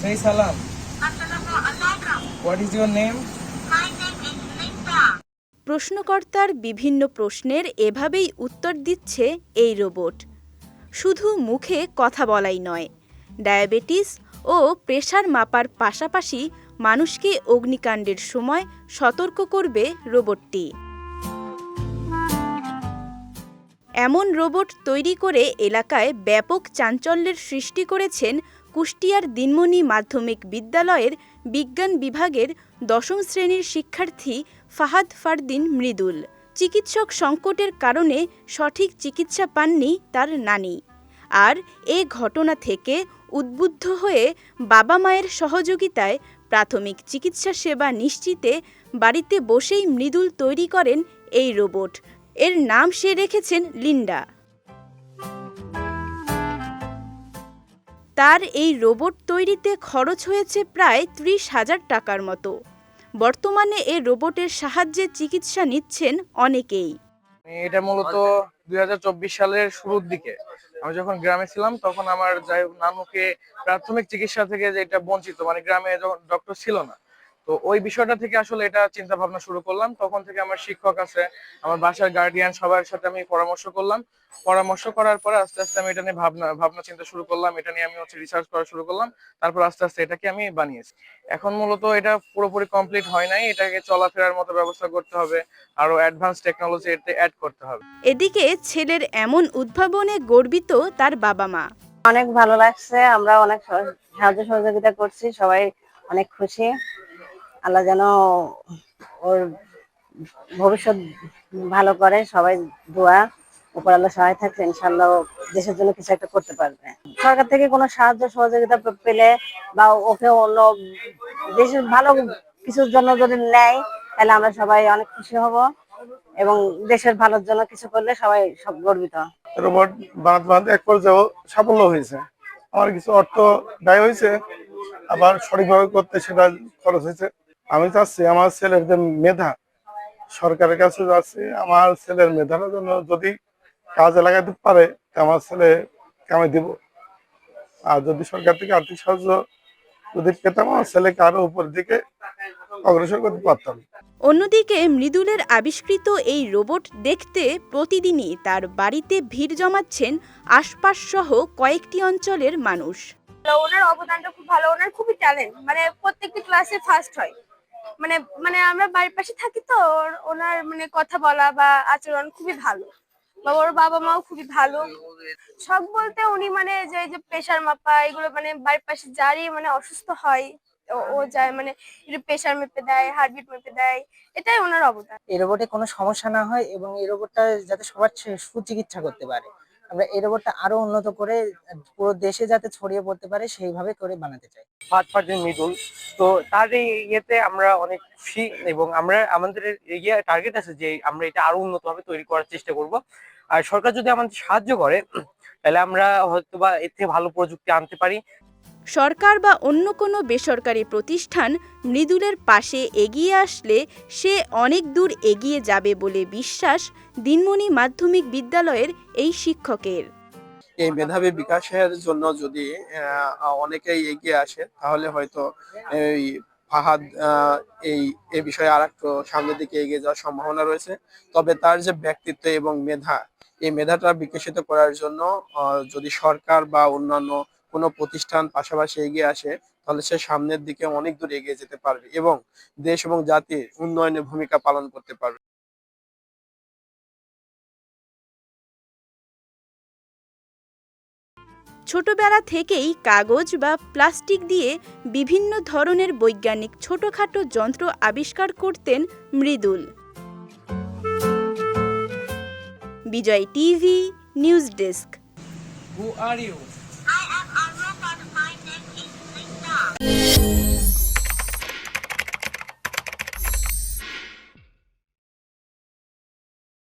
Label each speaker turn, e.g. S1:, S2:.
S1: Say salam. What is your name?
S2: প্রশ্নকর্তার বিভিন্ন প্রশ্নের এভাবেই উত্তর দিচ্ছে এই রোবট শুধু মুখে কথা বলাই নয়, ডায়াবেটিস ও প্রেশার মাপার পাশাপাশি মানুষকে অগ্নিকাণ্ডের সময় সতর্ক করবে রোবটটি এমন রোবট তৈরি করে এলাকায় ব্যাপক চাঞ্চল্যের সৃষ্টি করেছেন কুষ্টিয়ার দিনমণি মাধ্যমিক বিদ্যালয়ের বিজ্ঞান বিভাগের দশম শ্রেণির শিক্ষার্থী ফাহাদ ফারদিন মৃদুল। চিকিৎসক সংকটের কারণে সঠিক চিকিৎসা পাননি তার নানি। আর এ ঘটনা থেকে উদ্বুদ্ধ হয়ে বাবা মায়ের সহযোগিতায় প্রাথমিক চিকিৎসা সেবা নিশ্চিতে বাড়িতে বসেই মৃদুল তৈরি করেন এই রোবট। এর নাম সে রেখেছেন লিন্ডা। তার এই রোবট তৈরিতে খরচ হয়েছে প্রায় ত্রিশ হাজার টাকার মতো। বর্তমানে এ রোবটের সাহায্যে চিকিৎসা নিচ্ছেন অনেকেই।
S1: এটা মূলত দুই হাজার চব্বিশ সালের শুরুর দিকে। আমি যখন গ্রামে ছিলাম, তখন আমার যাই নানুকে প্রাথমিক চিকিৎসা থেকে যে এটা বঞ্চিত মানে গ্রামে যখন ডক্টর ছিল না তো ওই বিষয়টা থেকে আসলে এটা চিন্তা ভাবনা শুরু করলাম। তখন থেকে আমার শিক্ষক আছে আমার বাসার গার্ডিয়ান সবার সাথে আমি পরামর্শ করলাম। পরামর্শ করার পরে আস্তে আস্তে আমি এটা নিয়ে ভাবনা ভাবনা চিন্তা শুরু করলাম। এটা নিয়ে আমি হচ্ছে রিসার্চ করা শুরু করলাম। তারপর আস্তে আস্তে এটাকে আমি বানিয়েছি। এখন মূলত এটা পুরোপুরি কমপ্লিট হয় নাই। এটাকে চলাফেরার মতো ব্যবস্থা করতে হবে। আরও অ্যাডভান্স টেকনোলজি এতে অ্যাড করতে হবে।
S2: এদিকে ছেলের এমন উদ্ভাবনে গর্বিত তার বাবা মা।
S3: অনেক ভালো লাগছে। আমরা অনেক সাহায্য সহযোগিতা করছি। সবাই অনেক খুশি। আল্লাহ যেন ওর ভবিষ্যৎ ভালো করে, সবাই দোয়া, উপর আল্লাহ সহায় থাকছে ইনশাল্লাহ দেশের জন্য কিছু একটা করতে পারবে। সরকার থেকে কোনো সাহায্য, সহযোগিতা পেলে বা ওকে অন্য দেশের ভালো কিছুর জন্য যদি নেয়, তাহলে আমরা সবাই অনেক খুশি হব এবং দেশের ভালোর জন্য কিছু করলে সবাই সব গর্বিত।
S4: রোবট বানাতে বানাতে এক পর্যায়ে সাফল্য হয়েছে। আমার কিছু অর্থ ব্যয় হয়েছে, আবার সঠিকভাবে করতে সেটা খরচ হয়েছে। আমি চাচ্ছি আমার ছেলের যে মেধা সরকারের কাছে যাচ্ছি আমার ছেলের মেধার জন্য যদি কাজে লাগাতে পারে আমার ছেলে কামে দিব? আর যদি সরকার থেকে আর্থিক সাহায্য যদি পেতাম আমার ছেলেকে আরও উপর দিকে অগ্রসর করতে পারতাম।
S2: অন্যদিকে মৃদুলের আবিষ্কৃত এই রোবট দেখতে প্রতিদিনই তার বাড়িতে ভিড় জমাচ্ছেন আশপাশ সহ কয়েকটি অঞ্চলের মানুষ।
S5: ওনার অবদানটা খুব ভালো ওনার খুবই ট্যালেন্ট মানে প্রত্যেকটি ক্লাসে ফার্স্ট হয়। মানে মানে আমরা বাড়ির পাশে থাকি তো ওনার মানে কথা বলা বা আচরণ খুবই ভালো। বা ওর বাবা মাও খুবই ভালো। শখ বলতে উনি মানে যে যে প্রেশার মাপা, এগুলো মানে বাড়ির পাশে যারই মানে অসুস্থ হয়, ও- যায় মানে প্রেশার মেপে দেয় হার্টবিট মেপে দেয়, এটাই ওনার অবদান।
S6: এই রোবটে কোনো সমস্যা না হয় এবং এই রোবটটা যাতে সবার সুচিকিৎসা করতে পারে। আমরা এই রোবটটা আরও উন্নত করে, পুরো দেশে যাতে ছড়িয়ে পড়তে পারে, সেইভাবে করে বানাতে চাই।
S7: ফাদ ফাট মৃদুল তো তার এই ইয়েতে আমরা অনেক খুশি এবং আমরা, আমাদের ইয়ে টার্গেট আছে যে আমরা এটা আরও উন্নত ভাবে তৈরি করার চেষ্টা করব। আর সরকার যদি আমাদের সাহায্য করে, তাহলে আমরা হয়তো বা এর থেকে ভালো প্রযুক্তি আনতে পারি।
S2: সরকার বা অন্য কোনো বেসরকারি প্রতিষ্ঠান মৃদুলের পাশে এগিয়ে আসলে সে অনেক দূর এগিয়ে যাবে বলে বিশ্বাস দিনমণি মাধ্যমিক বিদ্যালয়ের এই শিক্ষকের।
S8: এই মেধাবী বিকাশের জন্য যদি অনেকেই এগিয়ে আসে, তাহলে হয়তো এই ফাহাদ এই এই বিষয়ে আর একটু সামনের দিকে এগিয়ে যাওয়ার সম্ভাবনা রয়েছে। তবে তার যে ব্যক্তিত্ব এবং মেধা, এই মেধাটা বিকশিত করার জন্য যদি সরকার বা অন্যান্য কোনো প্রতিষ্ঠান পাশাপাশি এগিয়ে আসে তাহলে সে সামনের দিকে অনেক দূর এগিয়ে যেতে পারবে এবং দেশ এবং জাতির উন্নয়নে ভূমিকা পালন করতে পারবে।
S2: ছোটবেলা থেকেই কাগজ বা প্লাস্টিক দিয়ে বিভিন্ন ধরনের বৈজ্ঞানিক ছোটখাটো যন্ত্র আবিষ্কার করতেন Mridul. Bijoy TV news desk.
S1: Who are you?